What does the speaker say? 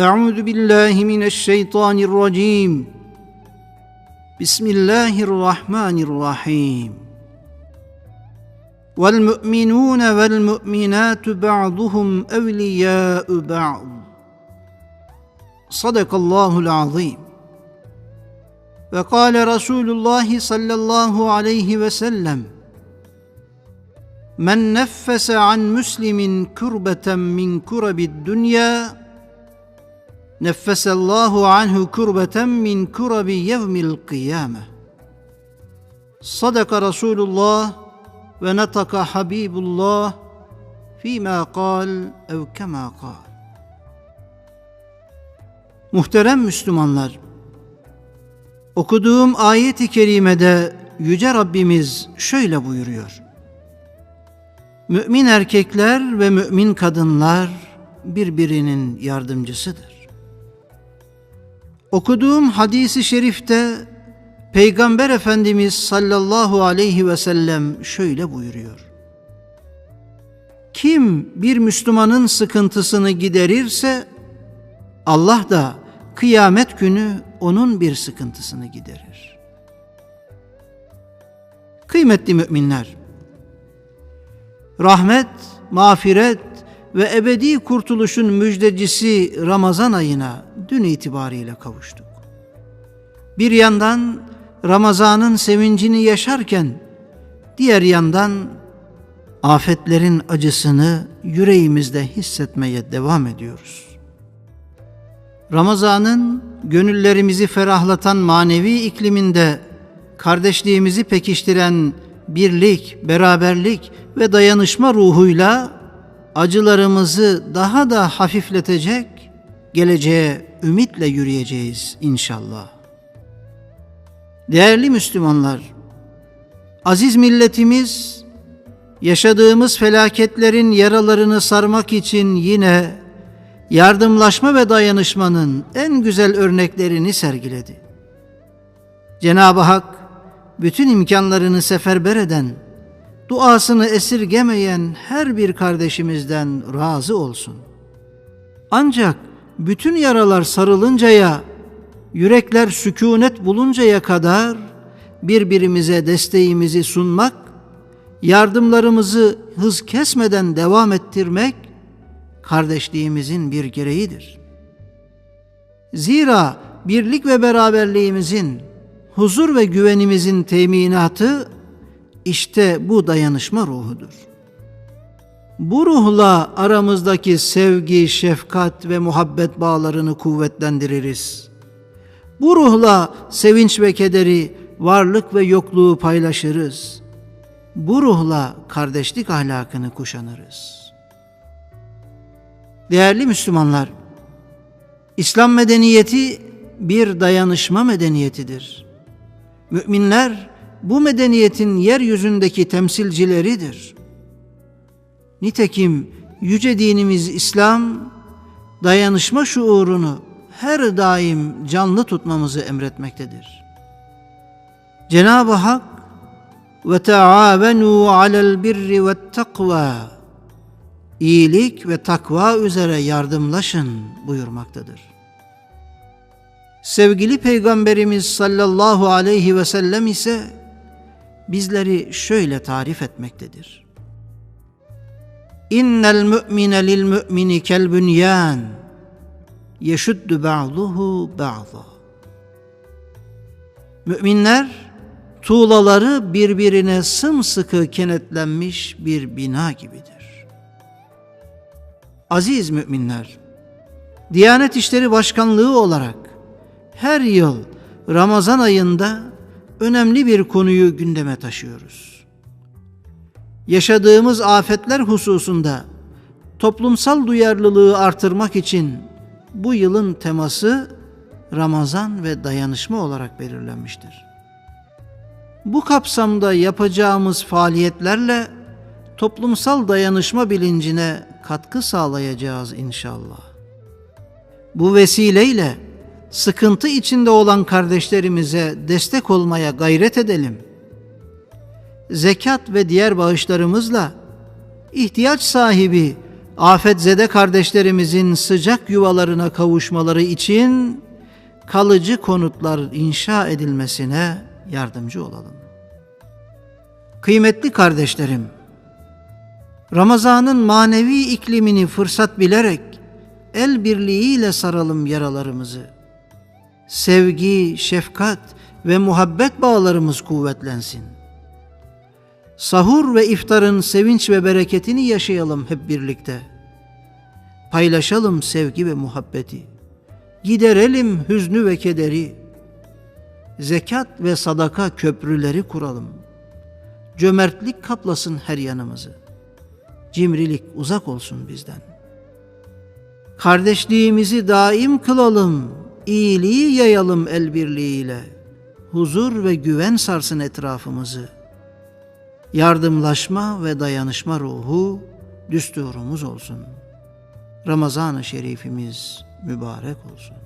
أعوذ بالله من الشيطان الرجيم بسم الله الرحمن الرحيم والمؤمنون والمؤمنات بعضهم أولياء بعض صدق الله العظيم وقال رسول الله صلى الله عليه وسلم من نفس عن مسلم كربة من كرب الدنيا nefesallahu anhu kurbeten min kurabi yevmil kıyame. Sadaka Resulullah ve netaka Habibullah fîmâ kal ev kemâ kal. Muhterem Müslümanlar, okuduğum ayet-i kerimede Yüce Rabbimiz şöyle buyuruyor. Mümin erkekler ve mümin kadınlar birbirinin yardımcısıdır. Okuduğum hadisi şerifte Peygamber Efendimiz sallallahu aleyhi ve sellem şöyle buyuruyor. Kim bir Müslümanın sıkıntısını giderirse Allah da kıyamet günü onun bir sıkıntısını giderir. Kıymetli müminler, rahmet, mağfiret ve ebedi kurtuluşun müjdecisi Ramazan ayına dün itibariyle kavuştuk. Bir yandan Ramazan'ın sevincini yaşarken diğer yandan afetlerin acısını yüreğimizde hissetmeye devam ediyoruz. Ramazan'ın gönüllerimizi ferahlatan manevi ikliminde kardeşliğimizi pekiştiren birlik, beraberlik ve dayanışma ruhuyla acılarımızı daha da hafifletecek, geleceğe ümitle yürüyeceğiz inşallah. Değerli Müslümanlar, aziz milletimiz yaşadığımız felaketlerin yaralarını sarmak için yine yardımlaşma ve dayanışmanın en güzel örneklerini sergiledi. Cenab-ı Hak bütün imkanlarını seferber eden, duasını esirgemeyen her bir kardeşimizden razı olsun. Ancak bütün yaralar sarılıncaya, yürekler sükunet buluncaya kadar birbirimize desteğimizi sunmak, yardımlarımızı hız kesmeden devam ettirmek kardeşliğimizin bir gereğidir. Zira birlik ve beraberliğimizin, huzur ve güvenimizin teminatı işte bu dayanışma ruhudur. Bu ruhla aramızdaki sevgi, şefkat ve muhabbet bağlarını kuvvetlendiririz. Bu ruhla sevinç ve kederi, varlık ve yokluğu paylaşırız. Bu ruhla kardeşlik ahlakını kuşanırız. Değerli Müslümanlar, İslam medeniyeti bir dayanışma medeniyetidir. Müminler bu medeniyetin yeryüzündeki temsilcileridir. Nitekim yüce dinimiz İslam dayanışma şuurunu her daim canlı tutmamızı emretmektedir. Cenab-ı Hak ve taavenu alel birri ve takva iyilik ve takva üzere yardımlaşın buyurmaktadır. Sevgili Peygamberimiz sallallahu aleyhi ve sellem ise bizleri şöyle tarif etmektedir. İnnel mü'mine lil mü'mini kel bünyan yeşuddu ba'duhu ba'da. Müminler tuğlaları birbirine sımsıkı kenetlenmiş bir bina gibidir. Aziz müminler, Diyanet İşleri Başkanlığı olarak her yıl Ramazan ayında önemli bir konuyu gündeme taşıyoruz. Yaşadığımız afetler hususunda toplumsal duyarlılığı artırmak için bu yılın teması Ramazan ve dayanışma olarak belirlenmiştir. Bu kapsamda yapacağımız faaliyetlerle toplumsal dayanışma bilincine katkı sağlayacağız inşallah. Bu vesileyle sıkıntı içinde olan kardeşlerimize destek olmaya gayret edelim. Zekat ve diğer bağışlarımızla ihtiyaç sahibi afetzede kardeşlerimizin sıcak yuvalarına kavuşmaları için kalıcı konutlar inşa edilmesine yardımcı olalım. Kıymetli kardeşlerim, Ramazan'ın manevi iklimini fırsat bilerek el birliğiyle saralım yaralarımızı. Sevgi, şefkat ve muhabbet bağlarımız kuvvetlensin. Sahur ve iftarın sevinç ve bereketini yaşayalım hep birlikte. Paylaşalım sevgi ve muhabbeti. Giderelim hüznü ve kederi. Zekat ve sadaka köprüleri kuralım. Cömertlik kaplasın her yanımızı. Cimrilik uzak olsun bizden. Kardeşliğimizi daim kılalım. İyiliği yayalım el birliğiyle. Huzur ve güven sarsın etrafımızı. Yardımlaşma ve dayanışma ruhu düsturumuz olsun. Ramazan-ı Şerifimiz mübarek olsun.